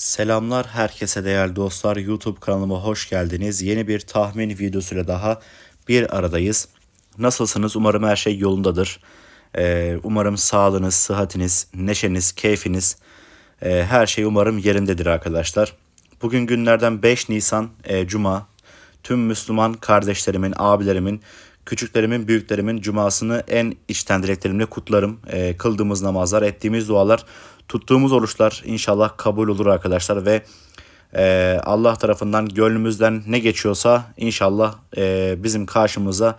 Selamlar herkese değerli dostlar. YouTube kanalıma hoş geldiniz. Yeni bir tahmin videosuyla daha bir aradayız. Nasılsınız? Umarım her şey yolundadır. Ee, umarım sağlığınız, sıhhatiniz, neşeniz, keyfiniz e, her şey umarım yerindedir arkadaşlar. Bugün günlerden 5 Nisan e, Cuma. Tüm Müslüman kardeşlerimin, abilerimin, küçüklerimin, büyüklerimin cumasını en içten dileklerimle kutlarım. E, kıldığımız namazlar, ettiğimiz dualar, tuttuğumuz oruçlar inşallah kabul olur arkadaşlar ve e, Allah tarafından gönlümüzden ne geçiyorsa inşallah e, bizim karşımıza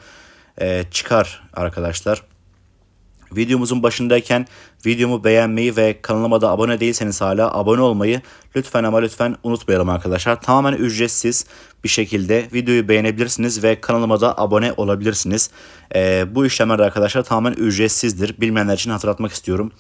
e, çıkar arkadaşlar. Videomuzun başındayken videomu beğenmeyi ve kanalıma da abone değilseniz hala abone olmayı lütfen ama lütfen unutmayalım arkadaşlar. Tamamen ücretsiz bir şekilde videoyu beğenebilirsiniz ve kanalıma da abone olabilirsiniz. Ee, bu işlemler arkadaşlar tamamen ücretsizdir. Bilmeyenler için hatırlatmak istiyorum.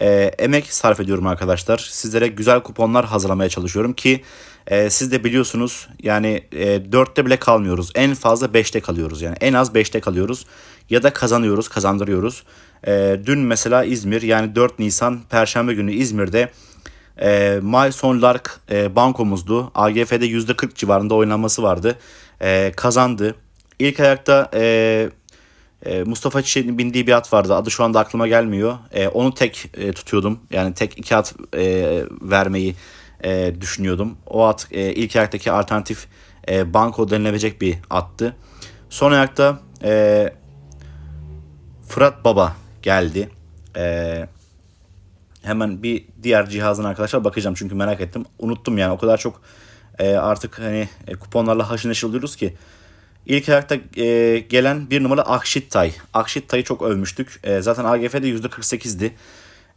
Ee, emek sarf ediyorum arkadaşlar. Sizlere güzel kuponlar hazırlamaya çalışıyorum ki e, siz de biliyorsunuz yani e, 4'te bile kalmıyoruz. En fazla 5'te kalıyoruz yani en az 5'te kalıyoruz ya da kazanıyoruz kazandırıyoruz. E, dün mesela İzmir yani 4 Nisan Perşembe günü İzmir'de e, My Lark e, bankomuzdu. AGF'de %40 civarında oynanması vardı. E, kazandı. İlk ayakta e, e, Mustafa Çiçek'in bindiği bir at vardı. Adı şu anda aklıma gelmiyor. E, onu tek e, tutuyordum. Yani tek iki at e, vermeyi e, düşünüyordum. O at e, ilk ayaktaki alternatif e, banko denilebilecek bir attı. Son ayakta e, Fırat Baba geldi. E, hemen bir diğer cihazın arkadaşlar bakacağım çünkü merak ettim. Unuttum yani o kadar çok e, artık hani e, kuponlarla haşır neşir oluyoruz ki. İlk ayakta e, gelen bir numara Akşittay. Akşittay'ı çok övmüştük. E, zaten AGF'de %48'di.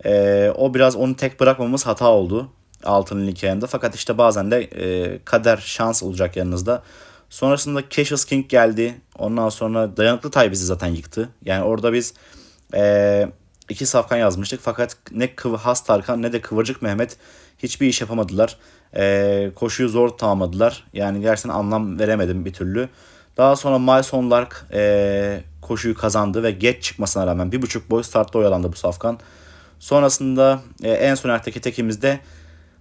E, o biraz onu tek bırakmamız hata oldu. Altının ilk ayağında. Fakat işte bazen de e, kader şans olacak yanınızda. Sonrasında Cassius King geldi. Ondan sonra Dayanıklı Tay bizi zaten yıktı. Yani orada biz e, iki safkan yazmıştık. Fakat ne Kıv Has Tarkan ne de Kıvırcık Mehmet hiçbir iş yapamadılar. E, koşuyu zor tamamladılar. Yani gerçekten anlam veremedim bir türlü. Daha sonra Myson Lark e, koşuyu kazandı ve geç çıkmasına rağmen bir buçuk boy startta oyalandı bu safkan. Sonrasında e, en son ayaktaki tekimizde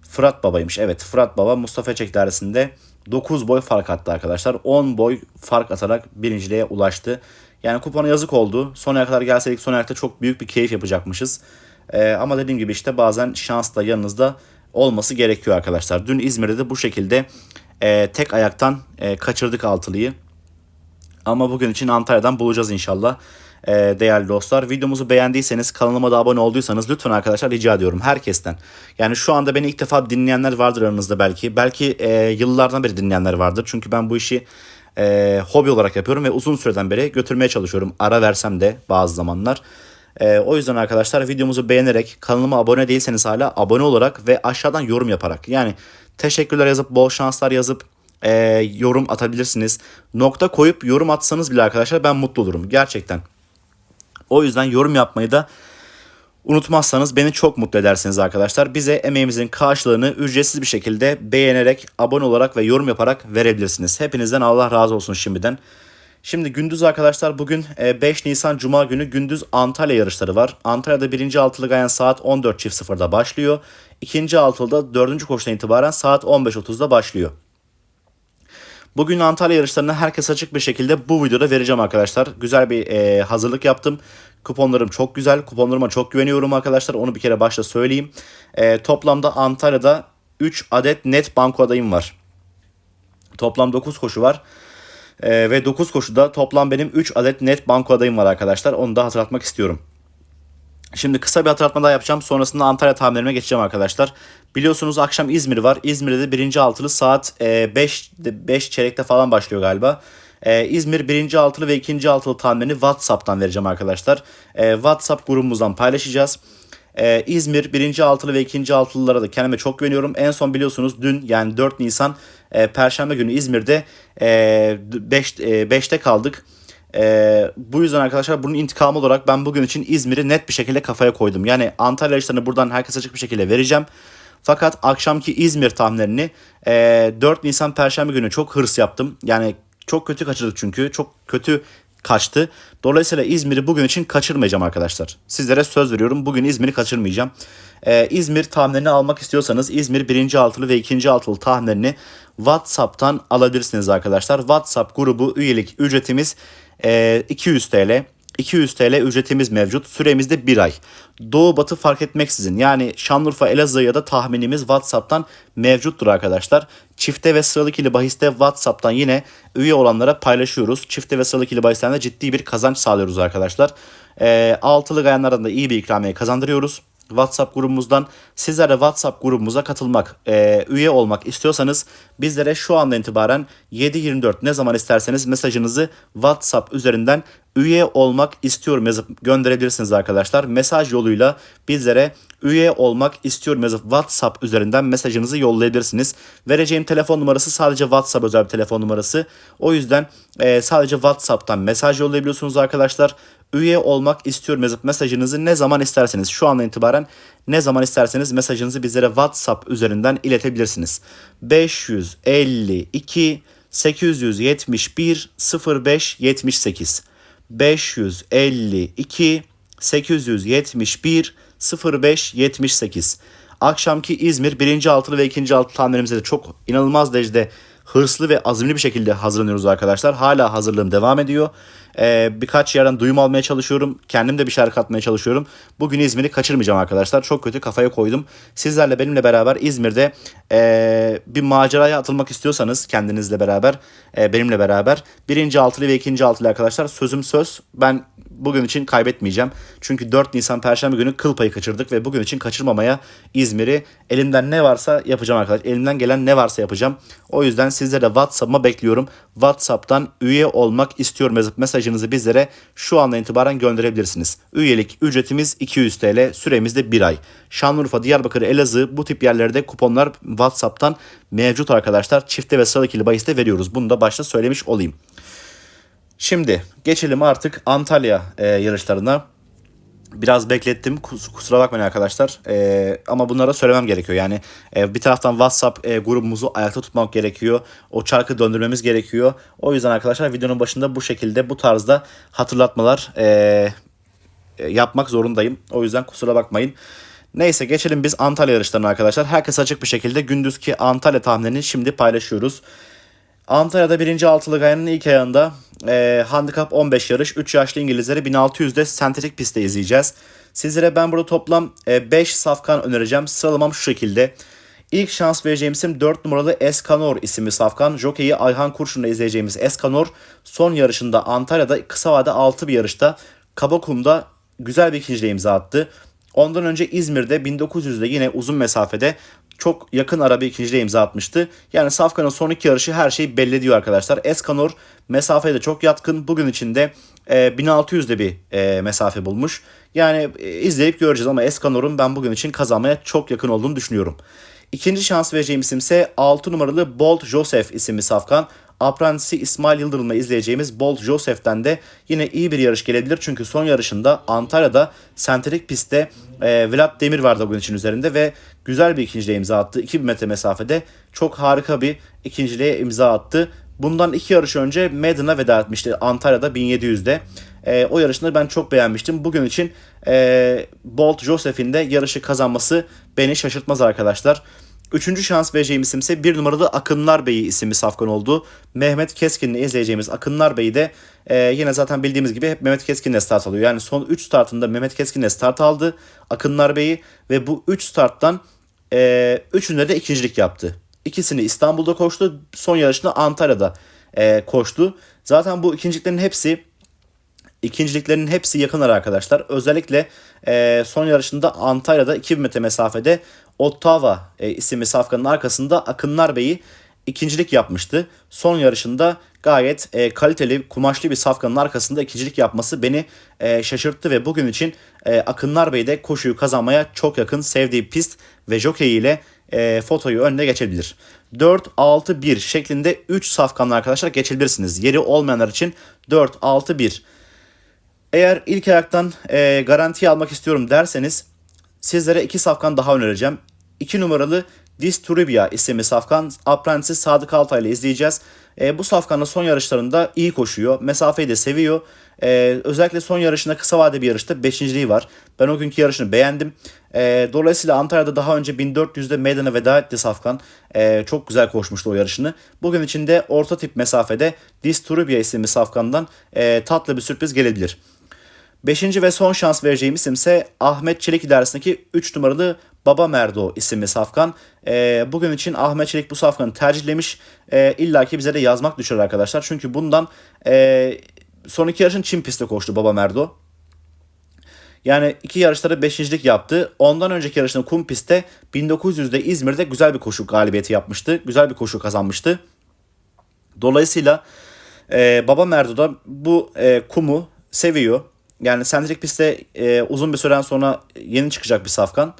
Fırat Baba'ymış. Evet Fırat Baba Mustafa Çek dairesinde 9 boy fark attı arkadaşlar. 10 boy fark atarak birinciliğe ulaştı. Yani kupona yazık oldu. Son aya kadar gelseydik son ayakta çok büyük bir keyif yapacakmışız. Ee, ama dediğim gibi işte bazen şans da yanınızda olması gerekiyor arkadaşlar. Dün İzmir'de de bu şekilde e, tek ayaktan e, kaçırdık altılıyı. Ama bugün için Antalya'dan bulacağız inşallah. Ee, değerli dostlar videomuzu beğendiyseniz kanalıma da abone olduysanız lütfen arkadaşlar rica ediyorum herkesten. Yani şu anda beni ilk defa dinleyenler vardır aranızda belki. Belki e, yıllardan beri dinleyenler vardır. Çünkü ben bu işi e, hobi olarak yapıyorum ve uzun süreden beri götürmeye çalışıyorum. Ara versem de bazı zamanlar. E, o yüzden arkadaşlar videomuzu beğenerek kanalıma abone değilseniz hala abone olarak ve aşağıdan yorum yaparak yani teşekkürler yazıp bol şanslar yazıp e, yorum atabilirsiniz. Nokta koyup yorum atsanız bile arkadaşlar ben mutlu olurum gerçekten. O yüzden yorum yapmayı da unutmazsanız beni çok mutlu edersiniz arkadaşlar. Bize emeğimizin karşılığını ücretsiz bir şekilde beğenerek, abone olarak ve yorum yaparak verebilirsiniz. Hepinizden Allah razı olsun şimdiden. Şimdi gündüz arkadaşlar bugün 5 Nisan Cuma günü gündüz Antalya yarışları var. Antalya'da 1. altılı gayen saat 14.00'da başlıyor. 2. altılıda 4. koşudan itibaren saat 15.30'da başlıyor. Bugün Antalya yarışlarını herkes açık bir şekilde bu videoda vereceğim arkadaşlar. Güzel bir e, hazırlık yaptım. Kuponlarım çok güzel. Kuponlarıma çok güveniyorum arkadaşlar. Onu bir kere başta söyleyeyim. E, toplamda Antalya'da 3 adet net banko adayım var. Toplam 9 koşu var. E, ve 9 koşuda toplam benim 3 adet net banko adayım var arkadaşlar. Onu da hatırlatmak istiyorum. Şimdi kısa bir hatırlatma daha yapacağım. Sonrasında Antalya tahminlerime geçeceğim arkadaşlar. Biliyorsunuz akşam İzmir var. İzmir'de de birinci altılı saat 5 e, 5 çeyrekte falan başlıyor galiba. Ee, İzmir birinci altılı ve ikinci altılı tahminini WhatsApp'tan vereceğim arkadaşlar. Ee, WhatsApp grubumuzdan paylaşacağız. Ee, İzmir birinci altılı ve ikinci altılılara da kendime çok güveniyorum. En son biliyorsunuz dün yani 4 Nisan e, Perşembe günü İzmir'de 5 e, 5'te e, kaldık. Ee, bu yüzden arkadaşlar bunun intikamı olarak ben bugün için İzmir'i net bir şekilde kafaya koydum. Yani Antalya işlerini buradan herkese açık bir şekilde vereceğim. Fakat akşamki İzmir tahminlerini e, 4 Nisan Perşembe günü çok hırs yaptım. Yani çok kötü kaçırdık çünkü. Çok kötü kaçtı. Dolayısıyla İzmir'i bugün için kaçırmayacağım arkadaşlar. Sizlere söz veriyorum bugün İzmir'i kaçırmayacağım. Ee, İzmir tahminlerini almak istiyorsanız İzmir birinci altılı ve ikinci altılı tahminlerini WhatsApp'tan alabilirsiniz arkadaşlar. WhatsApp grubu üyelik ücretimiz e, 200 TL. 200 TL ücretimiz mevcut. Süremiz de 1 ay. Doğu batı fark etmeksizin yani Şanlıurfa Elazığ ya da tahminimiz WhatsApp'tan mevcuttur arkadaşlar. Çifte ve sıralı ikili bahiste WhatsApp'tan yine üye olanlara paylaşıyoruz. Çifte ve sıralı ikili bahislerde de ciddi bir kazanç sağlıyoruz arkadaşlar. E, altılı gayanlardan da iyi bir ikramiye kazandırıyoruz. WhatsApp grubumuzdan sizlere WhatsApp grubumuza katılmak, e, üye olmak istiyorsanız bizlere şu andan itibaren 7.24 ne zaman isterseniz mesajınızı WhatsApp üzerinden üye olmak istiyorum yazıp gönderebilirsiniz arkadaşlar. Mesaj yoluyla bizlere üye olmak istiyorum yazıp WhatsApp üzerinden mesajınızı yollayabilirsiniz. Vereceğim telefon numarası sadece WhatsApp özel bir telefon numarası. O yüzden e, sadece WhatsApp'tan mesaj yollayabiliyorsunuz arkadaşlar. Üye olmak istiyorum yazıp mesajınızı ne zaman isterseniz şu andan itibaren ne zaman isterseniz mesajınızı bizlere WhatsApp üzerinden iletebilirsiniz. 552 871 05 78 552 871 05 78 Akşamki İzmir birinci altılı ve ikinci altılı tahminlerimizde de çok inanılmaz derecede hırslı ve azimli bir şekilde hazırlanıyoruz arkadaşlar. Hala hazırlığım devam ediyor. Ee, birkaç yerden duyum almaya çalışıyorum. Kendim de bir şeyler katmaya çalışıyorum. Bugün İzmir'i kaçırmayacağım arkadaşlar. Çok kötü kafaya koydum. Sizlerle benimle beraber İzmir'de e, bir maceraya atılmak istiyorsanız kendinizle beraber, e, benimle beraber birinci altılı ve ikinci altılı arkadaşlar sözüm söz. Ben bugün için kaybetmeyeceğim. Çünkü 4 Nisan Perşembe günü kıl payı kaçırdık ve bugün için kaçırmamaya İzmir'i elimden ne varsa yapacağım arkadaşlar. Elimden gelen ne varsa yapacağım. O yüzden sizlere WhatsApp'ıma bekliyorum. WhatsApp'tan üye olmak istiyorum yazıp mesajınızı bizlere şu andan itibaren gönderebilirsiniz. Üyelik ücretimiz 200 TL, süremiz de 1 ay. Şanlıurfa, Diyarbakır, Elazığ bu tip yerlerde kuponlar WhatsApp'tan mevcut arkadaşlar. Çifte ve sıralı ikili bahiste veriyoruz. Bunu da başta söylemiş olayım. Şimdi geçelim artık Antalya e, yarışlarına. Biraz beklettim kus- kusura bakmayın arkadaşlar E, ama bunlara söylemem gerekiyor yani e, bir taraftan WhatsApp e, grubumuzu ayakta tutmak gerekiyor o çarkı döndürmemiz gerekiyor o yüzden arkadaşlar videonun başında bu şekilde bu tarzda hatırlatmalar e, e, yapmak zorundayım o yüzden kusura bakmayın. Neyse geçelim biz Antalya yarışlarına arkadaşlar. Herkes açık bir şekilde gündüzki Antalya tahminini şimdi paylaşıyoruz. Antalya'da birinci altılı gayanın ilk ayağında e, handikap 15 yarış 3 yaşlı İngilizleri 1600'de sentetik pistte izleyeceğiz. Sizlere ben burada toplam 5 safkan önereceğim. Sıralamam şu şekilde. İlk şans vereceğim isim 4 numaralı Eskanor isimli safkan. Jockey'i Ayhan Kurşun'la izleyeceğimiz Eskanor son yarışında Antalya'da kısa vade 6 bir yarışta Kabakum'da güzel bir ikinciliğe imza attı. Ondan önce İzmir'de 1900'de yine uzun mesafede çok yakın ara bir ikinciliğe imza atmıştı. Yani Safkan'ın son iki yarışı her şeyi belli ediyor arkadaşlar. Eskanor mesafeye de çok yatkın. Bugün içinde e, 1600'de bir e, mesafe bulmuş. Yani e, izleyip göreceğiz ama Eskanor'un ben bugün için kazanmaya çok yakın olduğunu düşünüyorum. İkinci şans vereceğim isim ise 6 numaralı Bolt Joseph isimli safkan. Aprendisi İsmail Yıldırım'la izleyeceğimiz Bolt Joseph'ten de yine iyi bir yarış gelebilir. Çünkü son yarışında Antalya'da sentetik pistte e, Vlad Demir vardı bugün için üzerinde ve güzel bir ikinciliğe imza attı. 2000 metre mesafede çok harika bir ikinciliğe imza attı. Bundan iki yarış önce Madden'a veda etmişti Antalya'da 1700'de. E, o yarışını ben çok beğenmiştim. Bugün için e, Bolt Joseph'in de yarışı kazanması beni şaşırtmaz arkadaşlar. Üçüncü şans vereceğim isim ise bir numaralı Akınlar Bey'i isimli safkan oldu. Mehmet Keskin'le izleyeceğimiz Akınlar Bey'i de e, yine zaten bildiğimiz gibi hep Mehmet Keskin'le start alıyor. Yani son 3 startında Mehmet Keskin'le start aldı Akınlar Bey'i ve bu 3 starttan e, üçünde de ikincilik yaptı. İkisini İstanbul'da koştu. Son yarışını Antalya'da e, koştu. Zaten bu ikinciliklerin hepsi ikinciliklerin hepsi yakınlar arkadaşlar. Özellikle e, son yarışında Antalya'da 2000 metre mesafede Ottawa e, isimli safkanın arkasında Akınlar Bey'i ikincilik yapmıştı. Son yarışında gayet e, kaliteli, kumaşlı bir safkanın arkasında ikincilik yapması beni e, şaşırttı ve bugün için e, Akınlar Bey de koşuyu kazanmaya çok yakın sevdiği pist ve jockey ile e, fotoyu önüne geçebilir. 4-6-1 şeklinde 3 safkanla arkadaşlar geçebilirsiniz. Yeri olmayanlar için 4-6-1. Eğer ilk ayaktan e, garantiye almak istiyorum derseniz sizlere iki safkan daha önereceğim. 2 numaralı Disturubia isimli safkan Apprentice'i Sadık Altay ile izleyeceğiz. E, bu safkanın son yarışlarında iyi koşuyor. Mesafeyi de seviyor. E, özellikle son yarışında kısa vade bir yarışta beşinciliği var. Ben o günkü yarışını beğendim. E, dolayısıyla Antalya'da daha önce 1400'de meydana veda etti Safkan. E, çok güzel koşmuştu o yarışını. Bugün içinde orta tip mesafede Disturubia isimli Safkan'dan e, tatlı bir sürpriz gelebilir. Beşinci ve son şans vereceğim isim ise Ahmet Çelik idaresindeki 3 numaralı Baba Merdo isimli safkan. E, bugün için Ahmet Çelik bu safkanı tercihlemiş. E, İlla ki bize de yazmak düşer arkadaşlar. Çünkü bundan e, son iki yarışın Çin pistte koştu Baba Merdo. Yani iki yarışları beşincilik yaptı. Ondan önceki yarışında kum pistte 1900'de İzmir'de güzel bir koşu galibiyeti yapmıştı. Güzel bir koşu kazanmıştı. Dolayısıyla e, Baba Merdo da bu e, kumu seviyor. Yani sentrik pistte e, uzun bir süren sonra yeni çıkacak bir safkan.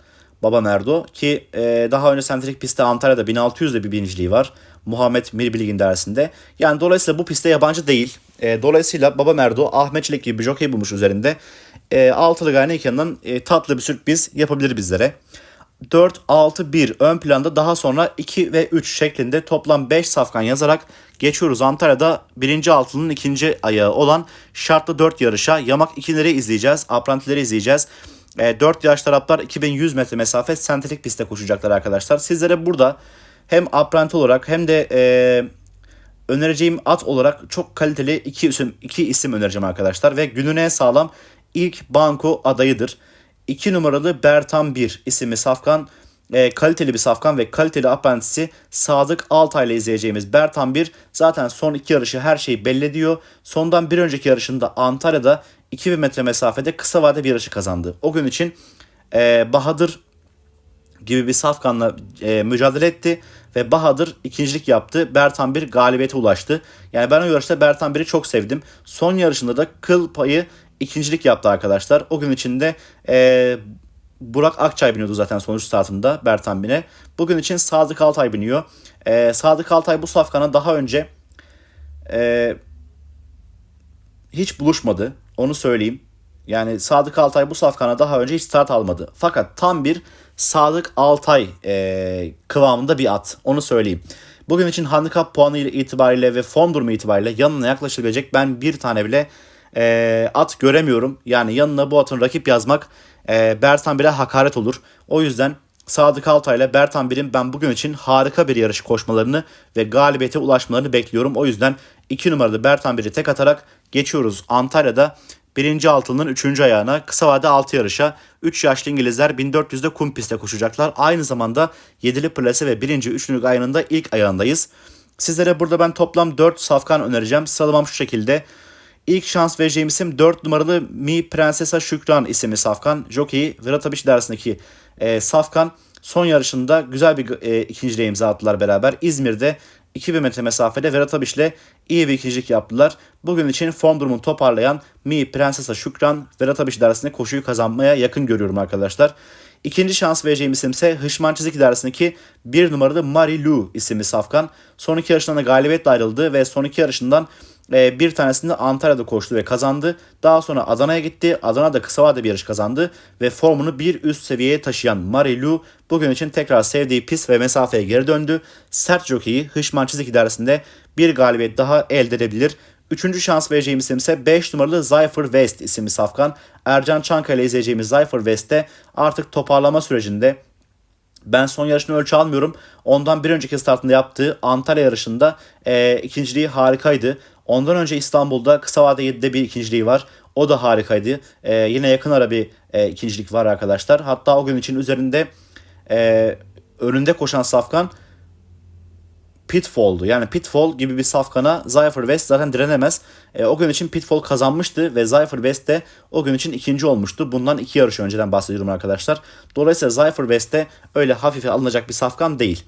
Baba Merdo ki e, daha önce sentrik pistte Antalya'da 1600'de bir birinciliği var. Muhammed Mirbilig'in dersinde. Yani dolayısıyla bu pistte yabancı değil. E, dolayısıyla Baba Merdo Ahmet Çelik gibi bir jockey bulmuş üzerinde. E, altılı Gayneken'den e, tatlı bir sürpriz yapabilir bizlere. 4, 6, 1 ön planda daha sonra 2 ve 3 şeklinde toplam 5 safkan yazarak geçiyoruz. Antalya'da birinci altının ikinci ayağı olan şartlı 4 yarışa yamak ikileri izleyeceğiz. Aprantileri izleyeceğiz. E, 4 yaş taraftar 2100 metre mesafe sentetik pistte koşacaklar arkadaşlar. Sizlere burada hem apranti olarak hem de e, önereceğim at olarak çok kaliteli iki isim, iki isim önereceğim arkadaşlar. Ve gününe sağlam ilk banko adayıdır. 2 numaralı Bertan 1 isimli safkan e, kaliteli bir safkan ve kaliteli apprentisi Sadık Altay ile izleyeceğimiz Bertan 1 zaten son iki yarışı her şeyi belli ediyor. Sondan bir önceki yarışında Antalya'da 2000 metre mesafede kısa vade bir yarışı kazandı. O gün için e, Bahadır gibi bir safkanla e, mücadele etti ve Bahadır ikincilik yaptı. Bertan 1 galibiyete ulaştı. Yani ben o yarışta Bertan 1'i çok sevdim. Son yarışında da kıl payı ikincilik yaptı arkadaşlar. O gün içinde e, Burak Akçay biniyordu zaten sonuç startında Bertan Bin'e. Bugün için Sadık Altay biniyor. E, Sadık Altay bu safkana daha önce e, hiç buluşmadı. Onu söyleyeyim. Yani Sadık Altay bu safkana daha önce hiç start almadı. Fakat tam bir Sadık Altay e, kıvamında bir at. Onu söyleyeyim. Bugün için handikap puanı itibariyle ve form durumu itibariyle yanına yaklaşılabilecek ben bir tane bile e, at göremiyorum. Yani yanına bu atın rakip yazmak e, Bertan Bir'e hakaret olur. O yüzden Sadık Altay ile Bertan Bir'in ben bugün için harika bir yarış koşmalarını ve galibiyete ulaşmalarını bekliyorum. O yüzden 2 numaralı Bertan Bir'i tek atarak geçiyoruz. Antalya'da birinci altının 3. ayağına kısa vade 6 yarışa 3 yaşlı İngilizler 1400'de kum pistte koşacaklar. Aynı zamanda 7'li plase ve 1. üçlülük ayağının da ilk ayağındayız. Sizlere burada ben toplam 4 safkan önereceğim. Sıralamam şu şekilde. İlk şans vereceğim isim 4 numaralı Mi Prensesa Şükran isimli Safkan. Jockey Vratabiş dersindeki e, Safkan son yarışında güzel bir e, ikinciliğe imza attılar beraber. İzmir'de 2000 metre mesafede Veratabiş ile iyi bir ikincilik yaptılar. Bugün için form durumunu toparlayan Mi Prensesa Şükran Veratabiş dersinde koşuyu kazanmaya yakın görüyorum arkadaşlar. İkinci şans vereceğim isim ise Hışman Çizik idaresindeki bir numaralı Mari Lu isimli safkan. Son iki yarışından da galibiyetle ayrıldı ve son iki yarışından e, bir tanesinde Antalya'da koştu ve kazandı. Daha sonra Adana'ya gitti. Adana'da kısa vadede bir yarış kazandı ve formunu bir üst seviyeye taşıyan Marilu bugün için tekrar sevdiği pist ve mesafeye geri döndü. Sert jokeyi Hışman Çizik idaresinde bir galibiyet daha elde edebilir. Üçüncü şans vereceğimiz isim ise 5 numaralı Zypher West isimli safkan. Ercan Çankaya izleyeceğimiz Zypher West'te artık toparlama sürecinde ben son yarışını ölçü almıyorum. Ondan bir önceki startında yaptığı Antalya yarışında e, ikinciliği harikaydı. Ondan önce İstanbul'da kısa vade 7'de bir ikinciliği var. O da harikaydı. E, yine yakın ara bir e, ikincilik var arkadaşlar. Hatta o gün için üzerinde e, önünde koşan Safkan Pitfall'du. Yani Pitfall gibi bir safkana Zypher West zaten direnemez. E, o gün için Pitfall kazanmıştı ve Zypher West de o gün için ikinci olmuştu. Bundan iki yarış önceden bahsediyorum arkadaşlar. Dolayısıyla Zypher West de öyle hafife alınacak bir safkan değil.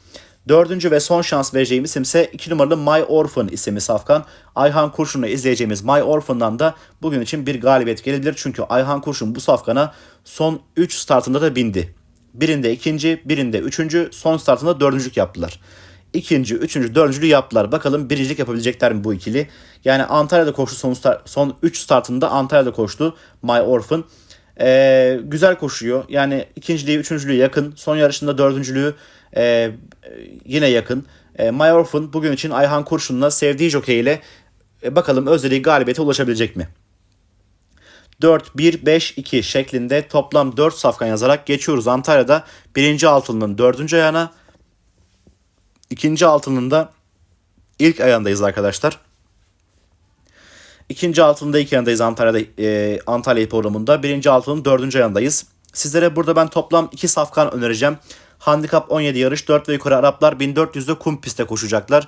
Dördüncü ve son şans vereceğim isim ise 2 numaralı My Orphan isimli safkan. Ayhan Kurşun'la izleyeceğimiz My Orphan'dan da bugün için bir galibiyet gelebilir. Çünkü Ayhan Kurşun bu safkana son 3 startında da bindi. Birinde ikinci, birinde üçüncü, son startında dördüncülük yaptılar ikinci, üçüncü, dördüncülü yaptılar. Bakalım birincilik yapabilecekler mi bu ikili? Yani Antalya'da koştu son, start, son 3 startında Antalya'da koştu My Orphan. Ee, güzel koşuyor. Yani ikinciliği, üçüncülüğü yakın. Son yarışında dördüncülüğü e, yine yakın. E, My Orphan bugün için Ayhan Kurşun'la sevdiği jockey ile e, bakalım Özdelik galibiyete ulaşabilecek mi? 4-1-5-2 şeklinde toplam 4 safkan yazarak geçiyoruz. Antalya'da birinci altılının dördüncü ayağına, ikinci altılının da ilk ayağındayız arkadaşlar. İkinci altında ilk ayağındayız Antalya'da e, Antalya programında. Birinci altının dördüncü ayağındayız. Sizlere burada ben toplam 2 safkan önereceğim. Handikap 17 yarış 4 ve yukarı Araplar 1400'de kum pistte koşacaklar.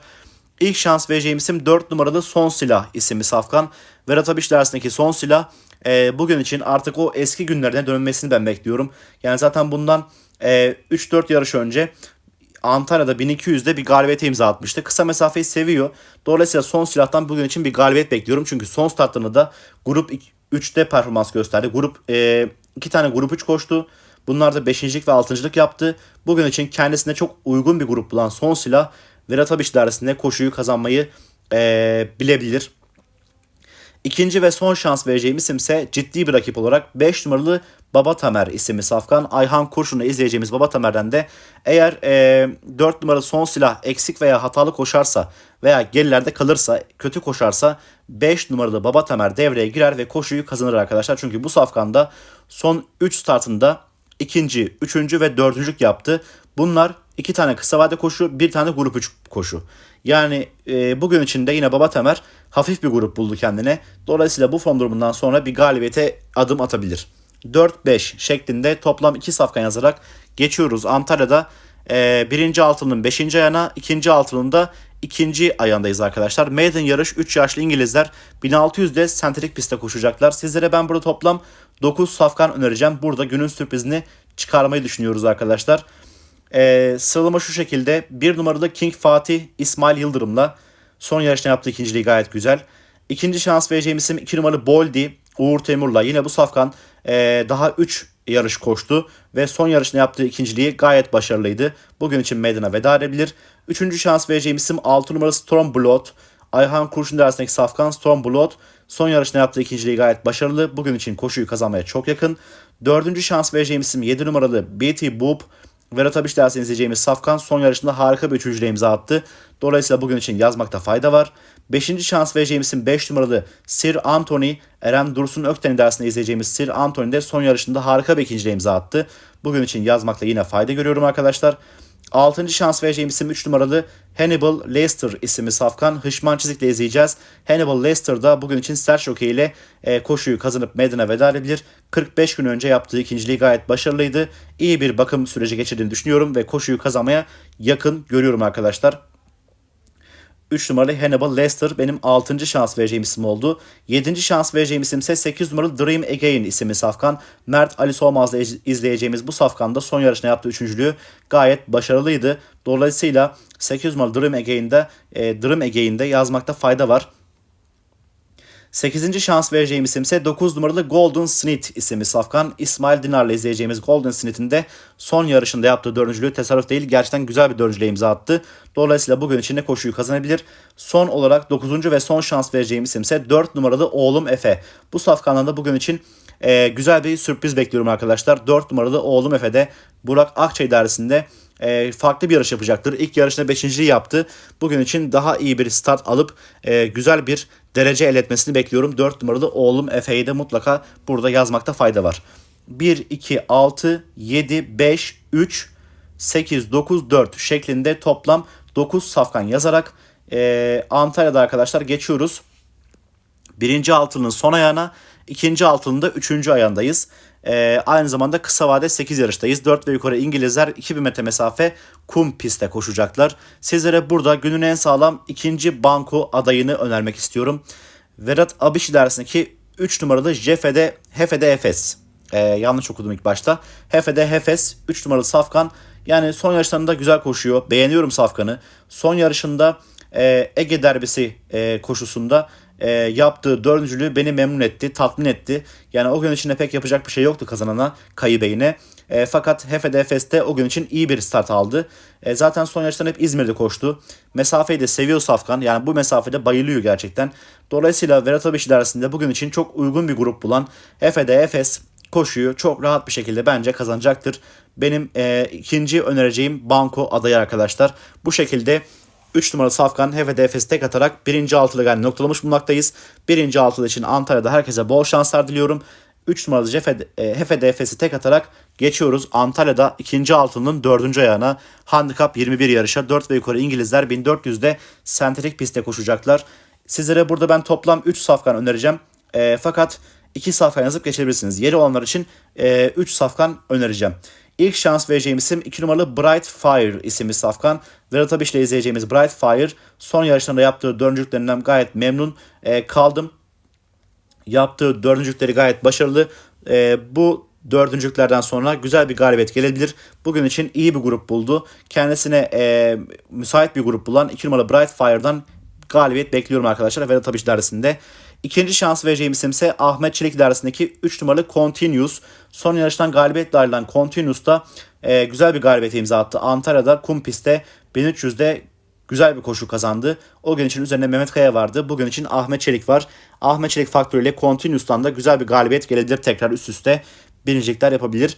İlk şans vereceğim isim 4 numaralı Son Silah isimli safkan. Ve Ratabiş dersindeki Son Silah e, bugün için artık o eski günlerine dönmesini ben bekliyorum. Yani zaten bundan e, 3-4 yarış önce Antalya'da 1200'de bir galibiyete imza atmıştı. Kısa mesafeyi seviyor. Dolayısıyla son silahtan bugün için bir galibiyet bekliyorum. Çünkü son startlarında da grup 3'te performans gösterdi. Grup e, iki tane grup 3 koştu. Bunlar da 5.lik ve 6.lık yaptı. Bugün için kendisine çok uygun bir grup bulan son silah Verat Abiş dersinde koşuyu kazanmayı e, bilebilir. İkinci ve son şans vereceğim isim ise ciddi bir rakip olarak 5 numaralı Baba Tamer isimli safkan. Ayhan Kurşun'u izleyeceğimiz Baba Tamer'den de eğer e, 4 numaralı son silah eksik veya hatalı koşarsa veya gerilerde kalırsa, kötü koşarsa 5 numaralı Baba Tamer devreye girer ve koşuyu kazanır arkadaşlar. Çünkü bu safkanda son 3 startında ikinci, üçüncü ve dördüncülük yaptı. Bunlar iki tane kısa vade koşu, bir tane grup 3 koşu. Yani e, bugün içinde yine Baba Temer hafif bir grup buldu kendine. Dolayısıyla bu form durumundan sonra bir galibiyete adım atabilir. 4-5 şeklinde toplam 2 safkan yazarak geçiyoruz. Antalya'da e, birinci altının 5. ayağına, ikinci altının da ikinci ayağındayız arkadaşlar. Maiden yarış 3 yaşlı İngilizler 1600'de sentrik pistte koşacaklar. Sizlere ben burada toplam 9 safkan önereceğim. Burada günün sürprizini çıkarmayı düşünüyoruz arkadaşlar. Ee, sıralama şu şekilde. Bir numaralı King Fatih İsmail Yıldırım'la son yarışta yaptığı ikinciliği gayet güzel. İkinci şans vereceğim isim 2 numaralı Boldi Uğur Temur'la. Yine bu safkan e, daha 3 yarış koştu ve son yarışında yaptığı ikinciliği gayet başarılıydı. Bugün için meydana veda edebilir. Üçüncü şans vereceğim isim 6 numaralı Stormblood. Ayhan Kurşun arasındaki safkan Stormblood son yarışında yaptığı ikinciliği gayet başarılı. Bugün için koşuyu kazanmaya çok yakın. Dördüncü şans vereceğim isim 7 numaralı BT Boop. Vedat Abiş dersini izleyeceğimiz Safkan son yarışında harika bir üçüncüyle imza attı. Dolayısıyla bugün için yazmakta fayda var. Beşinci şans vereceğimiz isim 5 numaralı Sir Anthony. Eren Dursun Ökten'in dersinde izleyeceğimiz Sir Anthony de son yarışında harika bir ikinciliğe imza attı. Bugün için yazmakta yine fayda görüyorum arkadaşlar. Altıncı şans vereceğim isim 3 numaralı Hannibal Lester isimli safkan Hışman Çizik'le izleyeceğiz. Hannibal Lester da bugün için sert jockey ile e, koşuyu kazanıp meydana veda edebilir. 45 gün önce yaptığı ikinciliği gayet başarılıydı. İyi bir bakım süreci geçirdiğini düşünüyorum ve koşuyu kazanmaya yakın görüyorum arkadaşlar. 3 numaralı Hannibal Lester benim 6. şans vereceğim isim oldu. 7. şans vereceğim isim ise 8 numaralı Dream Again isimli safkan. Mert Ali Solmaz'la izleyeceğimiz bu safkanda son yarışına yaptığı üçüncülüğü gayet başarılıydı. Dolayısıyla 8 numaralı Dream Again'de, e, Dream Again'de yazmakta fayda var. 8. şans vereceğim isim ise 9 numaralı Golden Snit isimli safkan. İsmail Dinar'la izleyeceğimiz Golden Snit'in de son yarışında yaptığı dördüncülüğü tesadüf değil. Gerçekten güzel bir dördüncülüğe imza attı. Dolayısıyla bugün içinde koşuyu kazanabilir. Son olarak 9. ve son şans vereceğim isim ise 4 numaralı Oğlum Efe. Bu safkandan da bugün için e, güzel bir sürpriz bekliyorum arkadaşlar. 4 numaralı Oğlum Efe'de Burak Akçay idaresinde e, farklı bir yarış yapacaktır. İlk yarışta 5. yaptı. Bugün için daha iyi bir start alıp e, güzel bir derece elde etmesini bekliyorum. 4 numaralı oğlum Efe'yi de mutlaka burada yazmakta fayda var. 1, 2, 6, 7, 5, 3, 8, 9, 4 şeklinde toplam 9 safkan yazarak e, Antalya'da arkadaşlar geçiyoruz. Birinci altının son ayağına, ikinci altının da üçüncü ayağındayız. E, aynı zamanda kısa vade 8 yarıştayız. 4 ve yukarı İngilizler 2000 metre mesafe kum pistte koşacaklar. Sizlere burada günün en sağlam ikinci banko adayını önermek istiyorum. Vedat Abiş ilerisindeki 3 numaralı Jefe'de Hefe'de Efes. Ee, yanlış okudum ilk başta. Hefe'de Hefes 3 numaralı Safkan. Yani son yarışlarında güzel koşuyor. Beğeniyorum Safkan'ı. Son yarışında e, Ege derbisi e, koşusunda e, yaptığı dördüncülüğü beni memnun etti, tatmin etti. Yani o gün içinde pek yapacak bir şey yoktu kazanana, Kayı Bey'ine. E, fakat Hefe'de Efes'te o gün için iyi bir start aldı. E, zaten son yarıştan hep İzmir'de koştu. Mesafeyi de seviyor Safkan. Yani bu mesafede bayılıyor gerçekten. Dolayısıyla Verat Abiş ilerisinde bugün için çok uygun bir grup bulan Efe'de Efes koşuyu çok rahat bir şekilde bence kazanacaktır. Benim e, ikinci önereceğim Banko adayı arkadaşlar. Bu şekilde 3 numaralı Safkan HFDF'si tek atarak birinci altılı yani noktalamış bulunmaktayız. Birinci altılı için Antalya'da herkese bol şanslar diliyorum. 3 numaralı HFDF'si tek atarak geçiyoruz. Antalya'da ikinci altının dördüncü ayağına Handicap 21 yarışa 4 ve yukarı İngilizler 1400'de sentetik pistte koşacaklar. Sizlere burada ben toplam 3 safkan önereceğim. E, fakat 2 safkan yazıp geçebilirsiniz. Yeri olanlar için 3 e, safkan önereceğim. İlk şans vereceğim isim 2 numaralı Bright Fire isimli safkan. Veratabiş ile izleyeceğimiz Bright Fire son yarışlarında yaptığı dördüncülüklerinden gayet memnun e, kaldım. Yaptığı dördüncülükleri gayet başarılı. E, bu dördüncülüklerden sonra güzel bir galibiyet gelebilir. Bugün için iyi bir grup buldu. Kendisine e, müsait bir grup bulan 2 numaralı Bright Fire'dan galibiyet bekliyorum arkadaşlar. Vedat Abiş dersinde. İkinci şans vereceğim isim ise Ahmet Çelik dersindeki 3 numaralı Continuous. Son yarıştan galibiyetle ayrılan Continuous da e, güzel bir galibiyet imza attı. Antalya'da kum pistte 1300'de güzel bir koşu kazandı. O gün için üzerinde Mehmet Kaya vardı. Bugün için Ahmet Çelik var. Ahmet Çelik faktörüyle Continuous'tan da güzel bir galibiyet gelebilir. Tekrar üst üste birincilikler yapabilir.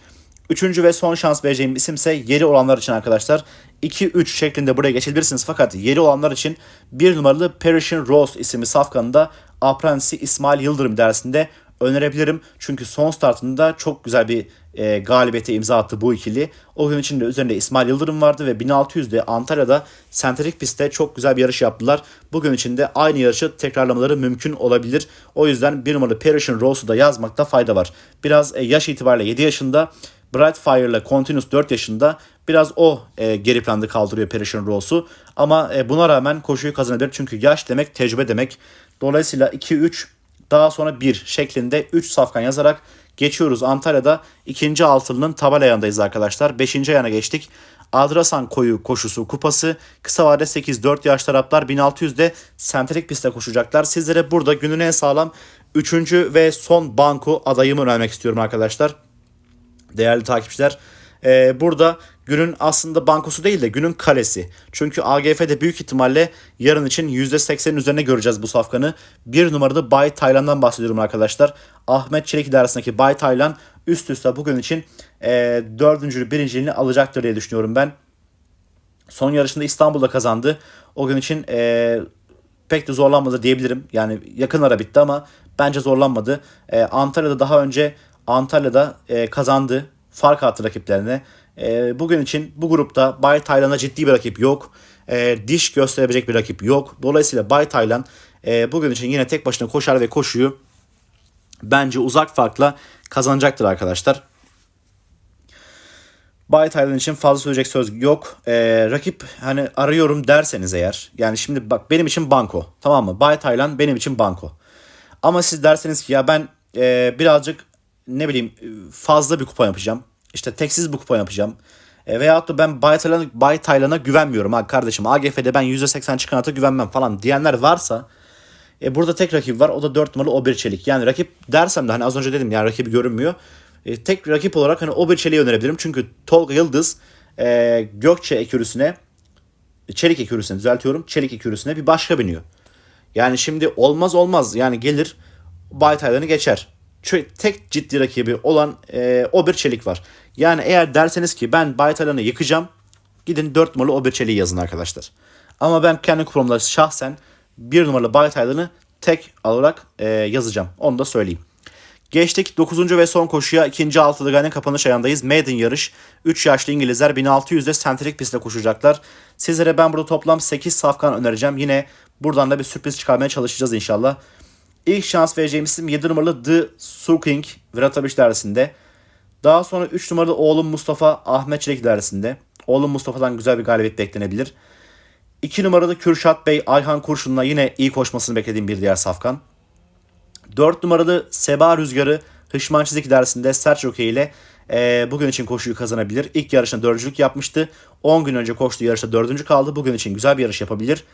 Üçüncü ve son şans vereceğim isim ise yeri olanlar için arkadaşlar. 2-3 şeklinde buraya geçebilirsiniz. Fakat yeri olanlar için bir numaralı Perishin Rose isimli safkanında Aprensi İsmail Yıldırım dersinde önerebilirim. Çünkü son startında çok güzel bir e, galibiyete imza attı bu ikili. O gün içinde üzerinde İsmail Yıldırım vardı ve 1600'de Antalya'da sentetik pistte çok güzel bir yarış yaptılar. Bugün içinde aynı yarışı tekrarlamaları mümkün olabilir. O yüzden bir numaralı Perishin Rose'u da yazmakta fayda var. Biraz e, yaş itibariyle 7 yaşında Bright Fire ile Continuous 4 yaşında biraz o e, geri planda kaldırıyor Perishin Rose'u. Ama e, buna rağmen koşuyu kazanabilir. Çünkü yaş demek tecrübe demek. Dolayısıyla 2-3 daha sonra 1 şeklinde 3 safkan yazarak geçiyoruz. Antalya'da ikinci altılının tabela ayağındayız arkadaşlar. 5. ayağına geçtik. Adrasan koyu koşusu kupası kısa vade 8-4 yaş taraflar 1600'de sentetik pistte koşacaklar. Sizlere burada günün en sağlam 3. ve son banko adayımı önermek istiyorum arkadaşlar. Değerli takipçiler. Ee, burada günün aslında bankosu değil de günün kalesi. Çünkü AGF'de büyük ihtimalle yarın için %80'in üzerine göreceğiz bu safkanı. Bir numarada Bay Taylan'dan bahsediyorum arkadaşlar. Ahmet Çelik idaresindeki Bay Taylan üst üste bugün için e, dördüncülü birinciliğini alacaktır diye düşünüyorum ben. Son yarışında İstanbul'da kazandı. O gün için e, pek de zorlanmadı diyebilirim. Yani yakın ara bitti ama bence zorlanmadı. E, Antalya'da daha önce Antalya'da e, kazandı. Fark attı rakiplerine. E, bugün için bu grupta Bay Taylan'a ciddi bir rakip yok. E, diş gösterebilecek bir rakip yok. Dolayısıyla Bay Taylan e, bugün için yine tek başına koşar ve koşuyu bence uzak farkla kazanacaktır arkadaşlar. Bay Taylan için fazla söyleyecek söz yok. Ee, rakip hani arıyorum derseniz eğer. Yani şimdi bak benim için banko. Tamam mı? Bay Taylan benim için banko. Ama siz derseniz ki ya ben e, birazcık ne bileyim fazla bir kupa yapacağım. İşte teksiz bir kupa yapacağım. E, veyahut da ben Bay Taylan'a, Bay güvenmiyorum ha kardeşim. AGF'de ben %80 çıkan ata güvenmem falan diyenler varsa e, burada tek rakip var. O da 4 numaralı Ober Çelik. Yani rakip dersem de hani az önce dedim yani rakibi görünmüyor. E, tek rakip olarak hani Ober Çelik'i önerebilirim. Çünkü Tolga Yıldız e, Gökçe ekürüsüne Çelik ekürüsüne düzeltiyorum. Çelik ekürüsüne bir başka biniyor. Yani şimdi olmaz olmaz. Yani gelir Bay Taylan'ı geçer tek ciddi rakibi olan e, Ober Çelik var. Yani eğer derseniz ki ben Baytalan'ı yıkacağım gidin 4 numaralı Ober Çelik'i yazın arkadaşlar. Ama ben kendi kupamda şahsen 1 numaralı Baytalan'ı tek olarak e, yazacağım. Onu da söyleyeyim. Geçtik 9. ve son koşuya 2. altılı gane kapanış ayağındayız. Maiden yarış. 3 yaşlı İngilizler 1600'de sentrik pistte koşacaklar. Sizlere ben burada toplam 8 safkan önereceğim. Yine buradan da bir sürpriz çıkarmaya çalışacağız inşallah. İlk şans vereceğim isim 7 numaralı The Surking Virat Abiş dersinde. Daha sonra 3 numaralı oğlum Mustafa Ahmet Çelik dersinde. Oğlum Mustafa'dan güzel bir galibiyet beklenebilir. 2 numaralı Kürşat Bey Ayhan Kurşun'la yine iyi koşmasını beklediğim bir diğer safkan. 4 numaralı Seba Rüzgarı Hışman Çizik dersinde sert jockey ile e, bugün için koşuyu kazanabilir. İlk yarışında dördüncülük yapmıştı. 10 gün önce koştuğu yarışta dördüncü kaldı. Bugün için güzel bir yarış yapabilir.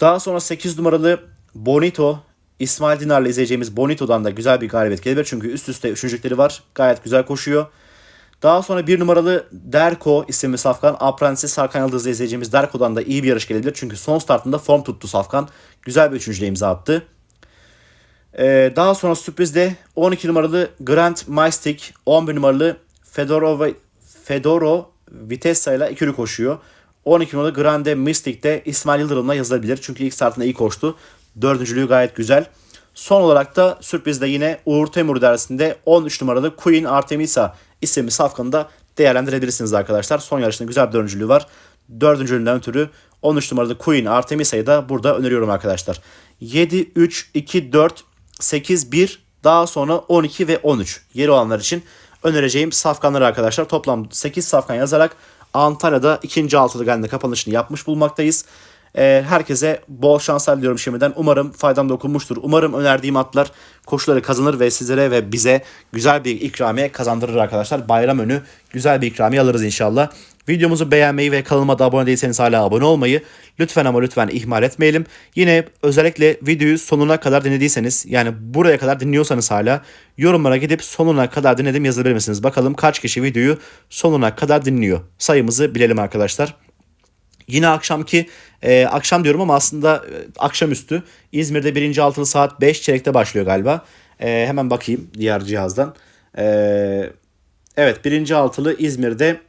Daha sonra 8 numaralı Bonito İsmail Dinar'la izleyeceğimiz Bonito'dan da güzel bir galibiyet gelebilir. Çünkü üst üste üçüncülükleri var. Gayet güzel koşuyor. Daha sonra bir numaralı Derko isimli Safkan. Aprensiz Sarkan Yıldız'la izleyeceğimiz Derko'dan da iyi bir yarış gelebilir. Çünkü son startında form tuttu Safkan. Güzel bir üçüncülüğe imza attı. Ee, daha sonra sürprizde 12 numaralı Grand Majestic, 11 numaralı Fedoro, ve- Fedoro Vitessa ile ikili koşuyor. 12 numaralı Grande Mystic de İsmail Yıldırım'la yazılabilir. Çünkü ilk startında iyi koştu. Dördüncülüğü gayet güzel. Son olarak da sürprizde yine Uğur Temur dersinde 13 numaralı Queen Artemisa isimli safkanı da değerlendirebilirsiniz arkadaşlar. Son yarışında güzel bir dördüncülüğü var. Dördüncülüğünden ötürü 13 numaralı Queen Artemisa'yı da burada öneriyorum arkadaşlar. 7, 3, 2, 4, 8, 1 daha sonra 12 ve 13 yeri olanlar için önereceğim safkanları arkadaşlar. Toplam 8 safkan yazarak Antalya'da ikinci altılı gende kapanışını yapmış bulmaktayız. Ee, herkese bol şanslar diliyorum şimdiden. Umarım faydam dokunmuştur. Umarım önerdiğim atlar koşuları kazanır ve sizlere ve bize güzel bir ikramiye kazandırır arkadaşlar. Bayram önü güzel bir ikramiye alırız inşallah. Videomuzu beğenmeyi ve kanalıma da abone değilseniz hala abone olmayı lütfen ama lütfen ihmal etmeyelim. Yine özellikle videoyu sonuna kadar dinlediyseniz yani buraya kadar dinliyorsanız hala yorumlara gidip sonuna kadar dinledim yazabilir misiniz? Bakalım kaç kişi videoyu sonuna kadar dinliyor. Sayımızı bilelim arkadaşlar. Yine akşamki e, akşam diyorum ama aslında e, akşamüstü İzmir'de birinci altılı saat 5 çeyrekte başlıyor galiba. E, hemen bakayım diğer cihazdan. E, evet birinci altılı İzmir'de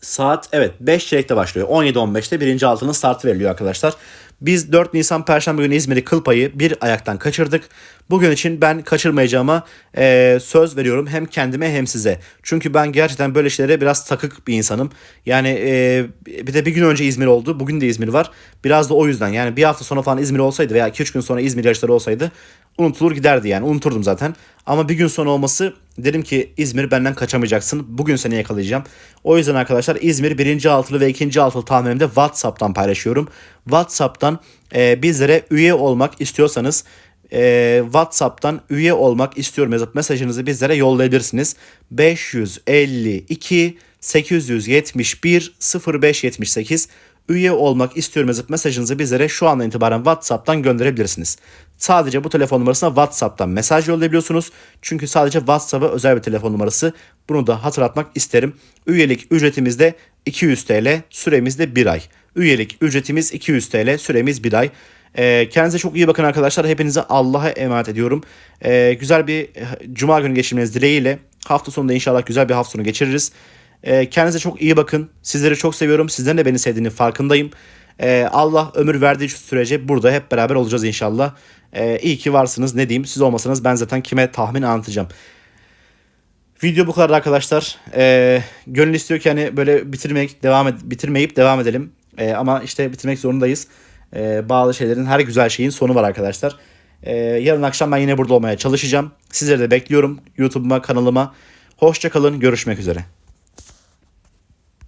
saat evet 5 çeyrekte başlıyor. 17-15'te birinci altının startı veriliyor arkadaşlar. Biz 4 Nisan Perşembe günü İzmir'i kıl payı bir ayaktan kaçırdık. Bugün için ben kaçırmayacağıma e, söz veriyorum hem kendime hem size. Çünkü ben gerçekten böyle şeylere biraz takık bir insanım. Yani e, bir de bir gün önce İzmir oldu. Bugün de İzmir var. Biraz da o yüzden yani bir hafta sonra falan İzmir olsaydı veya 2-3 gün sonra İzmir yarışları olsaydı unutulur giderdi yani unuturdum zaten. Ama bir gün sonra olması dedim ki İzmir benden kaçamayacaksın. Bugün seni yakalayacağım. O yüzden arkadaşlar İzmir birinci altılı ve ikinci altılı tahminimde WhatsApp'tan paylaşıyorum. WhatsApp'tan e, bizlere üye olmak istiyorsanız e, WhatsApp'tan üye olmak istiyorum yazıp mesajınızı bizlere yollayabilirsiniz. 552 871 0578 üye olmak istiyorum yazıp mesajınızı bizlere şu andan itibaren WhatsApp'tan gönderebilirsiniz. Sadece bu telefon numarasına WhatsApp'tan mesaj yollayabiliyorsunuz. Çünkü sadece WhatsApp'a özel bir telefon numarası. Bunu da hatırlatmak isterim. Üyelik ücretimiz de 200 TL, süremiz de 1 ay. Üyelik ücretimiz 200 TL, süremiz 1 ay. Ee, kendinize çok iyi bakın arkadaşlar. Hepinize Allah'a emanet ediyorum. Ee, güzel bir e, cuma günü geçirmeniz dileğiyle. Hafta sonunda inşallah güzel bir hafta sonu geçiririz. Ee, kendinize çok iyi bakın. Sizleri çok seviyorum. Sizlerin de beni sevdiğini farkındayım. Allah ömür verdiği sürece burada hep beraber olacağız inşallah. Ee, iyi ki varsınız. Ne diyeyim? Siz olmasanız ben zaten kime tahmin anlatacağım. Video bu kadar arkadaşlar. Ee, gönül istiyor ki hani böyle bitirmek devam ed bitirmeyip devam edelim. Ee, ama işte bitirmek zorundayız. Ee, bazı şeylerin her güzel şeyin sonu var arkadaşlar. Ee, yarın akşam ben yine burada olmaya çalışacağım. Sizleri de bekliyorum YouTube'uma, kanalıma. Hoşça kalın. Görüşmek üzere.